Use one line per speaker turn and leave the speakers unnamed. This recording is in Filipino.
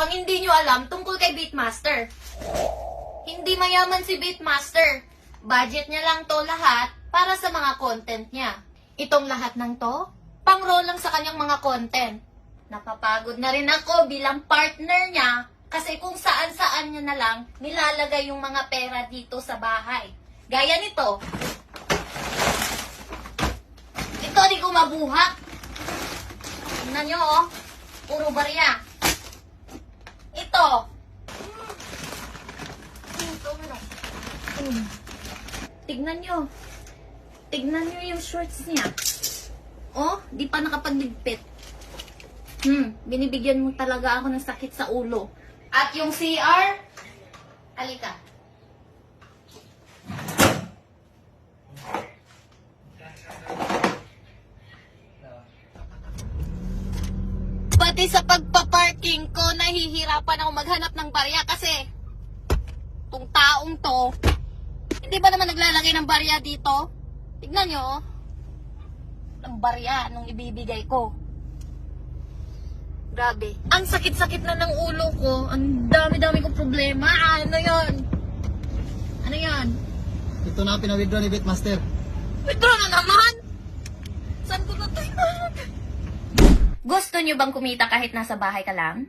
ang hindi nyo alam tungkol kay Beatmaster. Hindi mayaman si Beatmaster. Budget niya lang to lahat para sa mga content niya. Itong lahat ng to, pang-roll lang sa kanyang mga content. Napapagod na rin ako bilang partner niya kasi kung saan-saan niya na lang nilalagay yung mga pera dito sa bahay. Gaya nito. Ito di ko mabuhat. Tingnan nyo, oh. Puro barya. Ito, ano? Tignan nyo. Tignan nyo yung shorts niya. Oh, di pa nakapagligpit. Hmm, binibigyan mo talaga ako ng sakit sa ulo. At yung CR, halika. Pati sa pagpaparking ko, nahihirapan ako maghanap ng barya kasi tong taong to, hindi ba naman naglalagay ng barya dito? Tignan nyo, oh. Ang barya nung ibibigay ko. Grabe. Ang sakit-sakit na ng ulo ko. Ang dami-dami kong problema. Ano yon? Ano yon?
Ito na pinawithdraw ni Bitmaster.
Withdraw na naman! Saan ko na tayo? Gusto nyo bang kumita kahit nasa bahay ka lang?